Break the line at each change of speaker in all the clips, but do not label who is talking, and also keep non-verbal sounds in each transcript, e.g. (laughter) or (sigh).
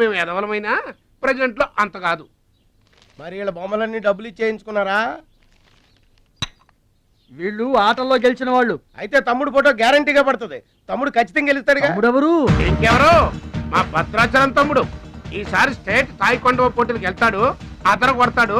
మేము ఎదవలమైనా ప్రజెంట్లో అంత కాదు.
మరి వీళ్ళ బొమ్మలన్నీ డబ్బులు ఇచ్చేయించుకున్నారా?
వీళ్ళు ఆటల్లో గెలిచిన వాళ్ళు.
అయితే తమ్ముడు ఫోటో గ్యారంటీగా పడుతుంది. తమ్ముడు ఖచ్చితంగా గెలుస్తాడుగా?
తమ్ముడెవరు?
ఇంకెవరు? మా భద్రాచలం తమ్ముడు. ఈసారి స్టేట్ తాయికొండ పోటీలకు వెళ్తాడు అదర కొడతాడు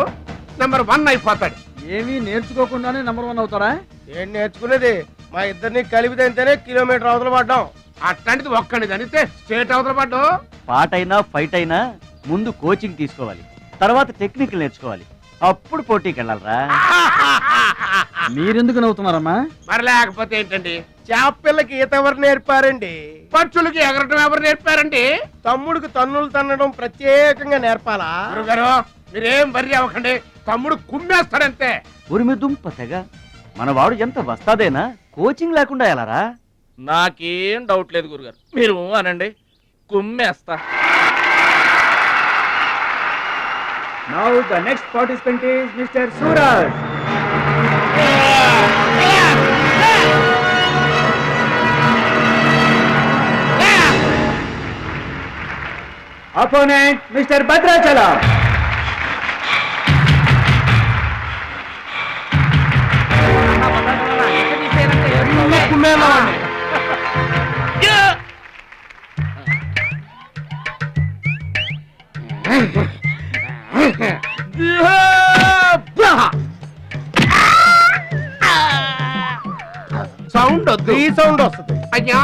నెంబర్ వన్ అయిపోతాడు.
ఏమీ నేర్చుకోకుండానే నెంబర్ వన్ అవుతారా
ఏం నేర్చుకునేది? మా ఇద్దరిని కలిపితేనే కిలోమీటర్ అవతల పడ్డాం.
అట్లాంటిది ఒక్కడిని అనితే స్టేట్ అవతల పడ్డు?
పాట అయినా ఫైట్ అయినా ముందు కోచింగ్ తీసుకోవాలి. తర్వాత టెక్నిక్ నేర్చుకోవాలి. అప్పుడు పోటీకి వెళ్ళాలరా. (laughs)
మీరెందుకు నవ్వుతున్నారమ్మా?
మరి లేకపోతే ఏంటండి?
చేప పిల్లకి ఈత ఎవరు నేర్పారండి?
పక్షులకి ఎగరటం ఎవరు నేర్పారండి?
తమ్ముడికి తన్నులు తన్నడం ప్రత్యేకంగా నేర్పాలా?
గురుగారు మీరేం బర్రి అవ్వకండి. తమ్ముడు కుమ్మేస్తాడంతే.
ఉరిమి దుంప తెగ. మన వాడు ఎంత వస్తాదేనా? కోచింగ్ లేకుండా వెళ్ళారా
నాకేం డౌట్ లేదు గురుగారు. మీరు అనండి. కుమ్మేస్తా.
Now the next participant is mister Suraj opponent mister Bhadrachalam
sound వద్దు.
ఈ సౌండ్ వస్తుంది.
అయ్యా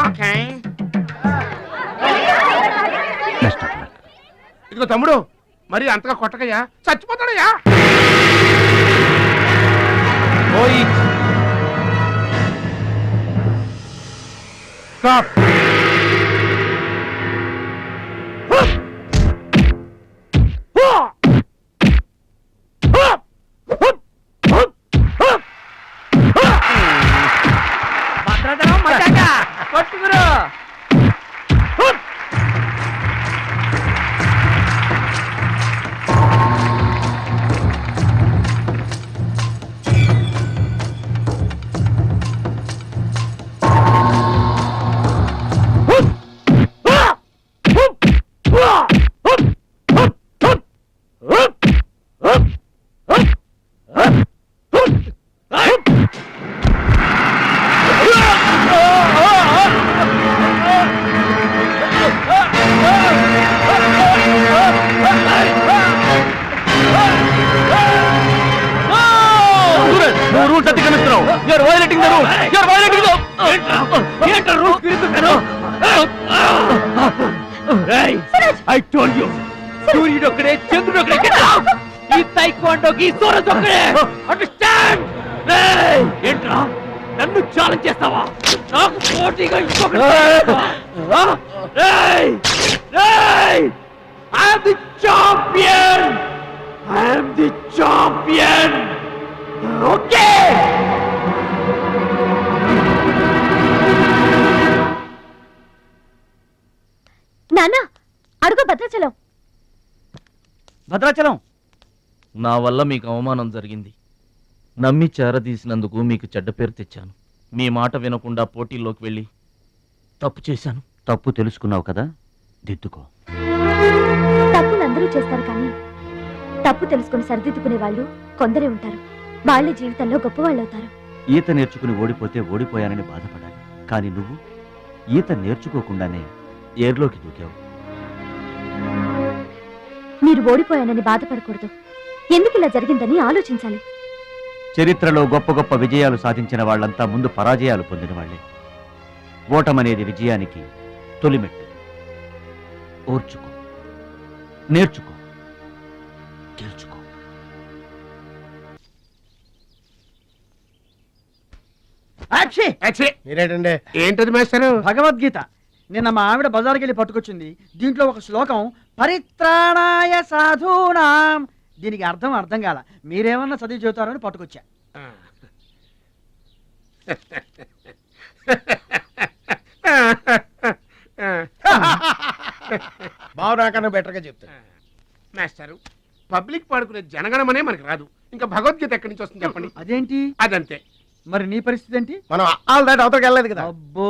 ఇదిగో తమ్ముడు మరి అంతగా కొట్టకయ్యా. చచ్చిపోతాడయ్యా. ఓయ్. స్టాప్
పట్టుకురా.
Rule you're violating the rules తిరుగుతున్నాను ఐ టోల్డ్ యు సూర్యుడు ఒకడే చంద్రుడు ఒకడే ఈ తైక్వాండోకి సూరజ్ ఒకడే అండర్స్టాండ్ ఏంట్రా? నన్ను ఛాలెంజ్ చేస్తావా? నాకు పోటీగా ఇంకొకటి I'm the champion I'm the champion
నాన్న అడుగు భద్రాచలం.
భద్రాచలం?
నా వల్ల మీకు అవమానం జరిగింది. నమ్మి చేరదీసినందుకు మీకు చెడ్డ పేరు తెచ్చాను. మీ మాట వినకుండా పోటీల్లోకి వెళ్ళి తప్పు చేశాను.
తప్పు తెలుసుకున్నావు కదా? దిద్దుకో.
తప్పులు అందరూ చేస్తారు కానీ తప్పు తెలుసుకుని సరిదిద్దుకునే వాళ్ళు కొందరే ఉంటారు. వాళ్ళ జీవితంలో గొప్పవాళ్ళు అవుతారు
ఈత నేర్చుకుని ఓడిపోతే ఓడిపోయానని బాధపడాలి. కానీ నువ్వు ఈత నేర్చుకోకుండానే ఏర్లోకి దూకావు.
మీరు ఓడిపోయానని బాధపడకూడదు. ఎందుకు ఇలా జరిగిందని ఆలోచించాలి.
చరిత్రలో గొప్ప గొప్ప విజయాలు సాధించిన వాళ్ళంతా ముందు పరాజయాలు పొందిన వాళ్ళే. ఓటమనేది విజయానికి తొలిమెట్టు. ఓర్చుకో. నేర్చుకో. గెలుచుకో.
మీరేటండి?
ఏంటది మేస్తారు
భగవద్గీత. నిన్న మా ఆవిడ బజార్కి వెళ్ళి పట్టుకొచ్చింది. దీంట్లో ఒక శ్లోకం పరిత్రాణాయ సాధూనాం. దీనికి అర్థం అర్థం కాల. మీరేమన్నా చదివి చెబుతారని పట్టుకొచ్చా.
బావ నాకన్నా బెటర్గా చెప్తాను
మేస్టారు పబ్లిక్ పాడుకునే జనగణమనే మనకి రాదు. ఇంకా భగవద్గీత ఎక్కడి నుంచి వస్తుంది చెప్పండి?
అదేంటి?
అదంతే.
మరి నీ పరిస్థితి ఏంటి?
మనం ఆల్ దాటి అవతలకి వెళ్ళలేదు కదా.
అబ్బో.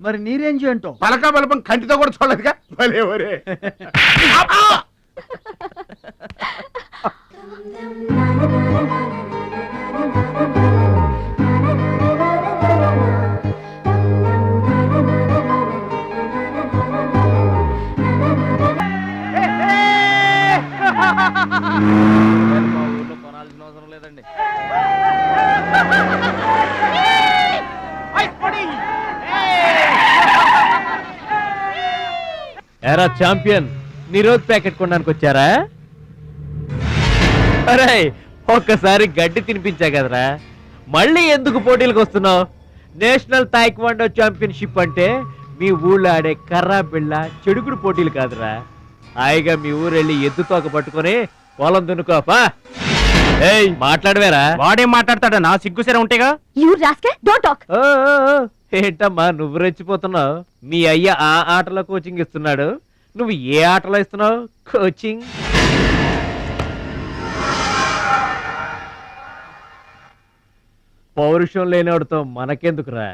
మరి నీ రేంజ్ ఏంటో?
పలకా బలపం కంటితో కూడా చూడలేదుగా? భలే ఒరే. (laughs) అబ్బా! (laughs)
ఎరా ఛాంపియన్ నిరోధ్ ప్యాకెట్ కొనడానికి వచ్చారా? అరే ఒక్కసారి గడ్డి తినిపించా కదరా. మళ్ళీ ఎందుకు పోటీలకు వస్తున్నావు? నేషనల్ తాయిక్వాండో ఛాంపియన్షిప్ అంటే మీ ఊళ్ళో ఆడే కర్రా బిళ్ళ చెడుగుడు పోటీలు కాదురా. హాయిగా మీ ఊరు వెళ్ళి ఎద్దు తోక పట్టుకొని పొలం దున్నుకోపా ఏయ్ మాట్లాడవేరా.
వాడేం మాట్లాడతాడా నా సిగ్గుసెర ఉంటేగా.
యూ రాస్కే డోంట్ టాక్
ఏంటమ్మా నువ్వు రెచ్చిపోతున్నావు? మీ అయ్య ఆ ఆటలో కోచింగ్ ఇస్తున్నాడు. నువ్వు ఏ ఆటలో ఇస్తున్నావు కోచింగ్ పౌరుషం లేనివాడితో మనకెందుకురా?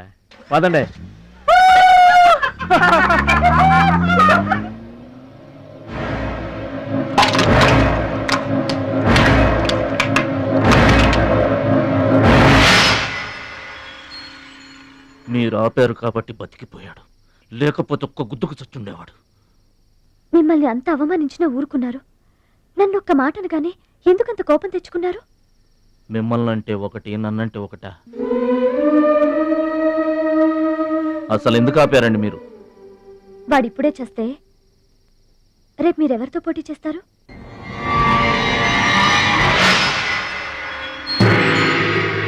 పదండి. (laughs)
మీరు ఆపారు కాబట్టి బతికిపోయాడు. లేకపోతే ఒక్క గుద్దుకు చచ్చుండేవాడు.
మిమ్మల్ని అంత అవమానించినా ఊరుకున్నారు. నన్ను ఒక్క మాట అనగానే ఎందుకంత కోపం తెచ్చుకున్నారు?
మిమ్మల్ని అంటే ఒకటి నన్నంటే ఒకటా? అసలు ఎందుకు ఆపారండి మీరు?
వాడిప్పుడే చేస్తే రేపు మీరెవరితో పోటీ చేస్తారు?